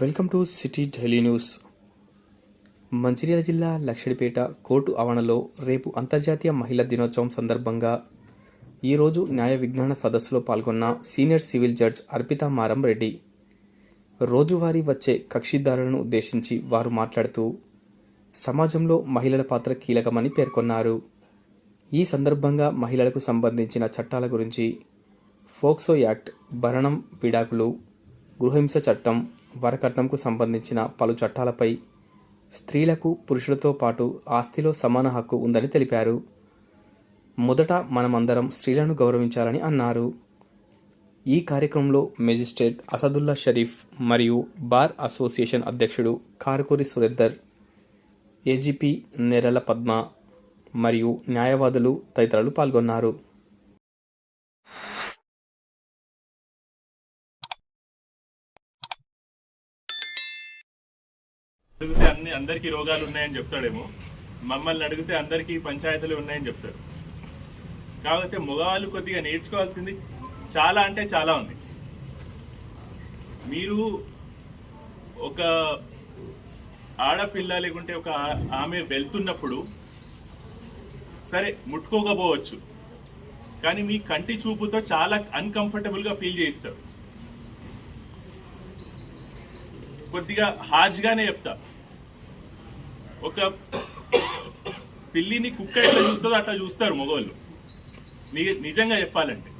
Welcome to city daily news. Mancherial జిల్లా Luxettipet court ఆవరణలో రేపు అంతర్జాతీయ మహిళా దినోత్సవం సందర్భంగా ఈరోజు న్యాయ విజ్ఞాన సదస్సులో పాల్గొన్న సీనియర్ సివిల్ జడ్జ్ అర్పితా మారం రెడ్డి. రోజువారీ వచ్చే కక్షిదారులను ఉద్దేశించి వారు మాట్లాడుతూ సమాజంలో మహిళల పాత్ర కీలకమని పేర్కొన్నారు. ఈ సందర్భంగా మహిళలకు సంబంధించిన చట్టాల గురించి ఫోక్సో యాక్ట్ భరణం విడాకులు గృహహింస చట్టం వరకట్నంకు సంబంధించిన పలు చట్టాలపై స్త్రీలకు పురుషులతో పాటు ఆస్తిలో సమాన హక్కు ఉందని తెలిపారు. మొదట మనమందరం స్త్రీలను గౌరవించాలని అన్నారు. ఈ కార్యక్రమంలో మెజిస్ట్రేట్ అసదుల్లా షరీఫ్ మరియు బార్ అసోసియేషన్ అధ్యక్షుడు కారకూరి సురేద్దర్ ఏజీపీ నెరల పద్మ మరియు న్యాయవాదులు తదితరులు పాల్గొన్నారు. అందరికీ రోగాలు ఉన్నాయని చెప్తాడేమో. మమ్మల్ని అడిగితే అందరికీ పంచాయతీలు ఉన్నాయని చెప్తారు కాకపోతే మగవాళ్ళు కొద్దిగా నేర్చుకోవాల్సింది చాలా అంటే చాలా ఉంది. మీరు ఒక ఆడపిల్ల లేకుంటే ఒక ఆమె వెళ్తున్నప్పుడు సరే ముట్టుకోకపోవచ్చు. కానీ మీ కంటి చూపుతో చాలా అన్కంఫర్టబుల్గా ఫీల్ చేయిస్తారు కొద్దిగా హాజ్గానే చెప్తా. ఒక పిల్లిని కుక్క ఎట్లా చూస్తుందో అట్లా చూస్తారు మగవాళ్ళు నిజంగా చెప్పాలంటే.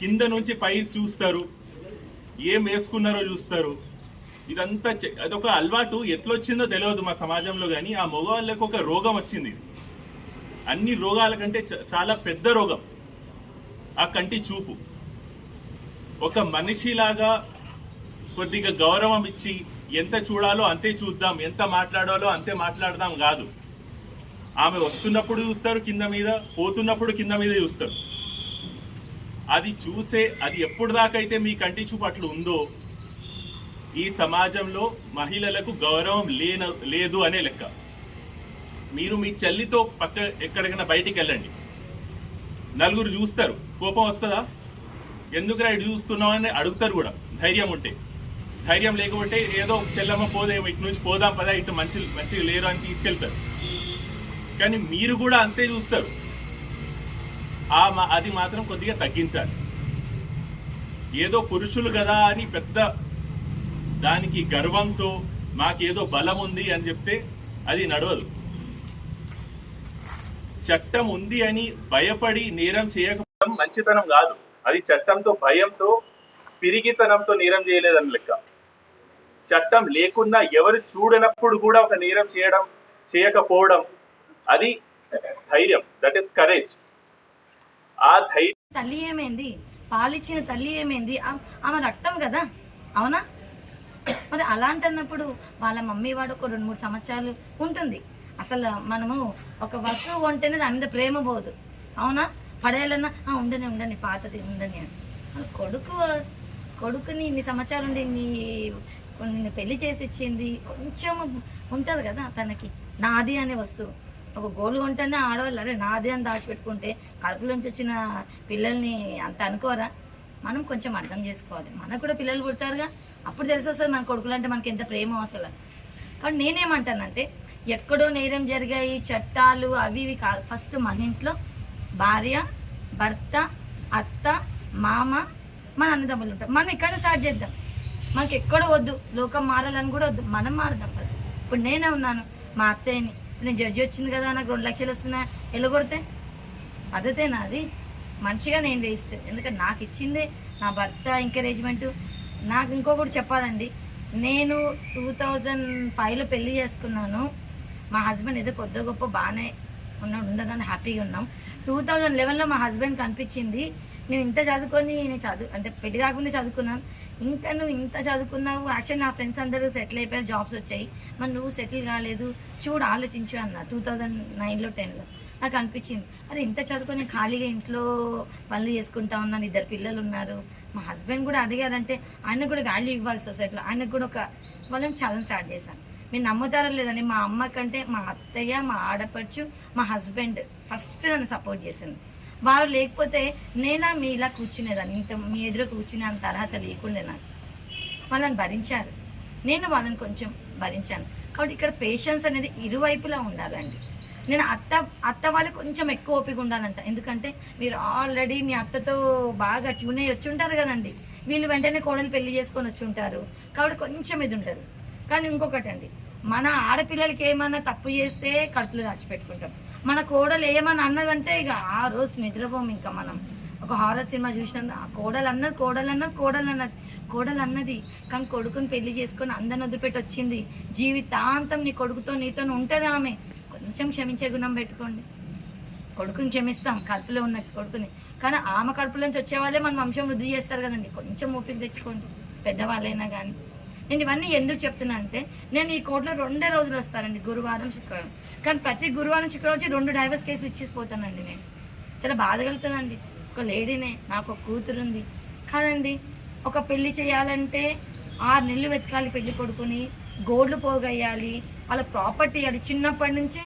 కింద నుంచి పై చూస్తారు. ఏం వేసుకున్నారో చూస్తారు. ఇదంతా అదొక అలవాటు ఎట్లొచ్చిందో తెలియదు మా సమాజంలో కానీ ఆ మగవాళ్ళకు ఒక రోగం వచ్చింది అన్ని రోగాల కంటే చ- చాలా పెద్ద రోగం. ఆ కంటి చూపు. ఒక మనిషిలాగా కొద్దిగా గౌరవం ఇచ్చి ఎంత చూడాలో అంతే చూద్దాం ఎంత మాట్లాడాలో అంతే మాట్లాడదాం కాదు. ఆమె వస్తున్నప్పుడు చూస్తారు కింద మీద పోతున్నప్పుడు కింద మీద చూస్తారు. అది చూసే అది ఎప్పుడు దాకైతే మీ కంటి చూపు అట్లా ఉందో ఈ సమాజంలో మహిళలకు గౌరవం లేన లేదు అనే లెక్క. మీరు మీ చెల్లితో పక్క ఎక్కడికైనా బయటికి వెళ్ళండి. నలుగురు చూస్తారు. కోపం వస్తుందా? ఎందుకురా ఇటు చూస్తున్నావు అని అడుగుతారు కూడా. ధైర్యం ఉంటే. ధైర్యం లేకపోతే ఏదో చెల్లమ్మ పోదేమో ఇటు నుంచి పోదాం పదా ఇటు మంచి మంచిగా లేరు అని తీసుకెళ్తారు. కానీ మీరు కూడా అంతే చూస్తారు. ఆ అది మాత్రం కొద్దిగా తగ్గించాలి. ఏదో పురుషులు కదా అని పెద్ద దానికి గర్వంతో మాకేదో బలం ఉంది అని చెప్తే అది నడవదు. చట్టం ఉంది అని భయపడి నేరం చేయకపోవడం మంచితనం కాదు. అది చట్టంతో భయంతో పిరిగితనంతో నేరం చేయలేదని లెక్క. చట్టం లేకున్నా ఎవరు చూడనప్పుడు కూడా ఒక నేరం చేయడం చేయకపోవడం అది ధైర్యం దట్ ఇస్ కరేజ్ ఆ ధైర్యం తల్లి ఏమైంది? పాలిచ్చిన తల్లి ఏమైంది? ఆమె రక్తం కదా? అవునా? మరి అలాంటన్నప్పుడు వాళ్ళ మమ్మీ వాడు ఒక రెండు మూడు సంవత్సరాలు ఉంటుంది. అసలు మనము ఒక వస్తువు ఉంటేనే దాని మీద ప్రేమ పోదు. అవునా? పడేయాలన్నా "ఆ, ఉండని ఉండని పాతది ఉండని అని. కొడుకు కొడుకుని ఇన్ని సంవత్సరాలు ఉండి నీ నిన్ను పెళ్ళి చేసి ఇచ్చింది. కొంచెం ఉంటుంది కదా తనకి. నాది అనే వస్తువు. ఒక గోల్డ్ కొంటేనే ఆడవాళ్ళు అరే నాది అని దాచిపెట్టుకుంటే కడుపులోంచి వచ్చిన పిల్లల్ని అంత అనుకోరా? మనం కొంచెం అర్థం చేసుకోవాలి. మనకు కూడా పిల్లలు పుట్టారుగా అప్పుడు తెలిసి వస్తుంది మన కొడుకులు అంటే మనకి ఎంత ప్రేమ అసలు. కాబట్టి నేనేమంటానంటే ఎక్కడో నేరం జరిగాయి చట్టాలు అవి ఇవి కాదు. ఫస్ట్ మన ఇంట్లో భార్య భర్త అత్త మామ మన అన్నదమ్ములు ఉంటాం మనం ఇక్కడ స్టార్ట్ చేద్దాం. మనకి ఎక్కడ వద్దు. లోకం మారాలని కూడా వద్దు. మనం మారుదాం ఫస్ట్ ఇప్పుడు నేనే ఉన్నాను. మా అత్తయ్యని. నేను జడ్జి వచ్చింది కదా నాకు రెండు లక్షలు వస్తున్నాయి ఎల్లగొడితే పద్ధతేనా అది మంచిగా నేను వేస్ట్ ఎందుకంటే నాకు ఇచ్చిందే నా భర్త ఎంకరేజ్మెంట్ నాకు ఇంకొకటి చెప్పాలండి. నేను టూ థౌజండ్ ఫైవ్లో పెళ్ళి చేసుకున్నాను. మా హస్బెండ్ ఏదో కొద్ది గొప్ప బాగానే ఉన్నాడు ఉండదని హ్యాపీగా ఉన్నాం. టూ థౌజండ్ లెవెన్లో మా హస్బెండ్ కనిపించింది. నేను ఇంత చదువుకొని నేను చదువు అంటే పెళ్ళి కాకుండా చదువుకున్నాను ఇంకా నువ్వు ఇంత చదువుకున్నావు యాక్చువల్ నా ఫ్రెండ్స్ అందరూ సెటిల్ అయిపోయారు జాబ్స్ వచ్చాయి. మరి నువ్వు సెటిల్ కాలేదు. చూడు ఆలోచించు అన్న టూ థౌజండ్ నైన్లో టెన్లో నాకు అనిపించింది అరే ఇంత చదువుకొని ఖాళీగా ఇంట్లో పనులు చేసుకుంటా ఉన్నాను ఇద్దరు పిల్లలు ఉన్నారు. మా హస్బెండ్ కూడా అడిగారంటే ఆయన కూడా వాల్యూ ఇవ్వాలి సొసైటీలో ఆయనకు కూడా ఒక వాళ్ళని చదవడం స్టార్ట్ చేశాను. మీరు నమ్ముతారో లేదని మా అమ్మ కంటే మా అత్తయ్య మా ఆడపడుచు మా హస్బెండ్ ఫస్ట్ నన్ను సపోర్ట్ చేసింది. వారు లేకపోతే నేనా మీ ఇలా కూర్చునేదాన్ని. ఇంత మీ ఎదురు కూర్చునే అంత అర్హత లేకుండే నాకు. వాళ్ళని భరించారు. నేను వాళ్ళని కొంచెం భరించాను. కాబట్టి ఇక్కడ పేషెన్స్ అనేది ఇరువైపులా ఉండాలండి. నేను అత్త అత్త వాళ్ళు కొంచెం ఎక్కువ ఓపిక ఉండాలంట. ఎందుకంటే మీరు ఆల్రెడీ మీ అత్తతో బాగా ట్యూన్ అయ్యి వచ్చి ఉంటారు కదండి. వీళ్ళు వెంటనే కోడలు పెళ్ళి చేసుకొని వచ్చి ఉంటారు. కాబట్టి కొంచెం ఇది ఉంటుంది కానీ ఇంకొకటి అండి మన ఆడపిల్లలకి ఏమన్నా తప్పు చేస్తే కడుపులు దాచిపెట్టుకుంటాం. మన కోడలు ఏమని అన్నదంటే ఇక ఆ రోజు నిద్రపోం ఇంకా మనం. ఒక హారర్ సినిమా చూసినందు ఆ కోడలు అన్నది కోడలు అన్నది కోడలు అన్నది కోడలు అన్నది. కానీ కొడుకుని పెళ్ళి చేసుకొని అందరిని వదిలిపెట్టి వచ్చింది. జీవితాంతం నీ కొడుకుతో నీతో ఉంటుంది ఆమె. కొంచెం క్షమించే గుణం పెట్టుకోండి. కొడుకుని క్షమిస్తాం కడుపులో ఉన్న కొడుకుని. కానీ ఆమె కడుపులో నుంచి వచ్చేవాళ్ళే మన వంశం వృద్ధి చేస్తారు కదండి. కొంచెం ఓపిక తెచ్చుకోండి పెద్దవాళ్ళైనా కానీ. నేను ఇవన్నీ ఎందుకు చెప్తున్నా అంటే నేను ఈ కోర్టులో రెండే రోజులు వస్తానండి గురువారం శుక్రవారం. కానీ ప్రతి గురువారం శుక్రవారం వచ్చి రెండు డైవర్స్ కేసులు ఇచ్చేసిపోతానండి నేను. చాలా బాధ కలుగుతుందండి. ఒక లేడీనే నాకు ఒక కూతురు ఉంది. కాదండి ఒక పెళ్ళి చేయాలంటే ఆరు నెలలు వెతకాలి పెళ్ళి కొడుకుని గోల్డ్ పోగయ్యాలి వాళ్ళ ప్రాపర్టీ అది చిన్నప్పటి నుంచే